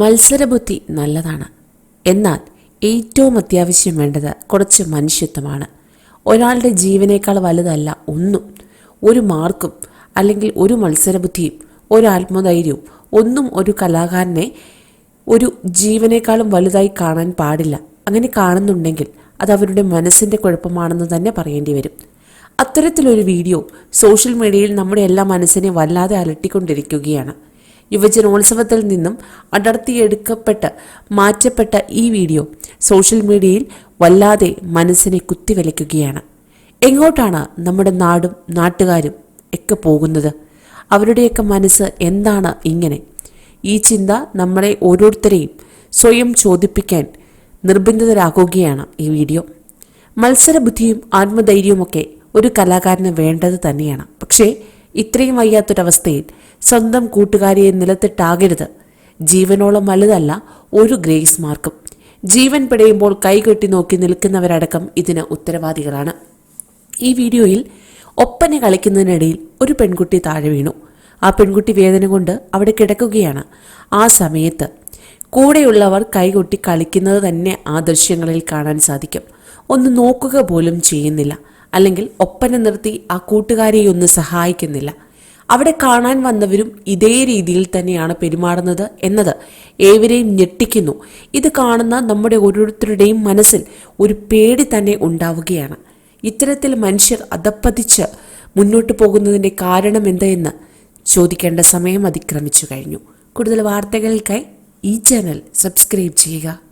മത്സരബുദ്ധി നല്ലതാണ്. എന്നാൽ ഏറ്റവും അത്യാവശ്യം വേണ്ടത് കുറച്ച് മനുഷ്യത്വമാണ്. ഒരാളുടെ ജീവനേക്കാൾ വലുതല്ല ഒന്നും. ഒരു മാർക്കും അല്ലെങ്കിൽ ഒരു മത്സരബുദ്ധിയും ഒരു ആത്മധൈര്യവും ഒന്നും ഒരു കലാകാരനെ ഒരു ജീവനേക്കാളും വലുതായി കാണാൻ പാടില്ല. അങ്ങനെ കാണുന്നുണ്ടെങ്കിൽ അത് അവരുടെ മനസ്സിന്റെ കുഴപ്പമാണെന്ന് തന്നെ പറയേണ്ടി വരും. അത്തരത്തിലൊരു വീഡിയോ സോഷ്യൽ മീഡിയയിൽ നമ്മുടെ എല്ലാ മനസ്സിനെ വല്ലാതെ അലട്ടിക്കൊണ്ടിരിക്കുകയാണ്. യുവജനോത്സവത്തിൽ നിന്നും അടർത്തിയെടുക്കപ്പെട്ട് മാറ്റപ്പെട്ട ഈ വീഡിയോ സോഷ്യൽ മീഡിയയിൽ വല്ലാതെ മനസ്സിനെ കുത്തിവലിക്കുകയാണ് എങ്ങോട്ടാണ് നമ്മുടെ നാടും നാട്ടുകാരും ഒക്കെ പോകുന്നത്? അവരുടെയൊക്കെ മനസ്സ് എന്താണ് ഇങ്ങനെ? ഈ ചിന്ത നമ്മളെ ഓരോരുത്തരെയും സ്വയം ചോദിപ്പിക്കാൻ നിർബന്ധിതരാകുകയാണ് ഈ വീഡിയോ. മത്സരബുദ്ധിയും ആത്മധൈര്യവുമൊക്കെ ഒരു കലാകാരന് വേണ്ടത് തന്നെയാണ്. പക്ഷേ ഇത്രയും വയ്യാത്തൊരവസ്ഥയിൽ സ്വന്തം കൂട്ടുകാരിയെ നിലത്തിട്ടാകരുത്. ജീവനോളം വലുതല്ല ഒരു ഗ്രേസ് മാർക്കും. ജീവൻ പിടയുമ്പോൾ കൈകെട്ടി നോക്കി നിൽക്കുന്നവരടക്കം ഇതിന് ഉത്തരവാദികളാണ്. ഈ വീഡിയോയിൽ ഒപ്പന കളിക്കുന്നതിനിടയിൽ ഒരു പെൺകുട്ടി താഴെ വീണു. ആ പെൺകുട്ടി വേദന കൊണ്ട് അവിടെ കിടക്കുകയാണ്. ആ സമയത്ത് കൂടെയുള്ളവർ കൈകൊട്ടി കളിക്കുന്നത് തന്നെ ആ ദൃശ്യങ്ങളിൽ കാണാൻ സാധിക്കും. ഒന്ന് നോക്കുക പോലും ചെയ്യുന്നില്ല. അല്ലെങ്കിൽ ഒപ്പന നിർത്തി ആ കൂട്ടുകാരിയെ ഒന്ന് സഹായിക്കുന്നില്ല. അവിടെ കാണാൻ വന്നവരും ഇതേ രീതിയിൽ തന്നെയാണ് പെരുമാറുന്നത് എന്നത് ഏവരെയും ഞെട്ടിക്കുന്നു. ഇത് കാണുന്ന നമ്മുടെ ഓരോരുത്തരുടെയും മനസ്സിൽ ഒരു പേടി തന്നെ ഉണ്ടാവുകയാണ്. ഇത്തരത്തിൽ മനുഷ്യർ അതപ്പതിച്ച് മുന്നോട്ട് പോകുന്നതിന്റെ കാരണം എന്തെന്ന് ചോദിക്കേണ്ട സമയം അതിക്രമിച്ചു കഴിഞ്ഞു. കൂടുതൽ വാർത്തകൾക്കായി ഈ ചാനൽ സബ്സ്ക്രൈബ് ചെയ്യുക.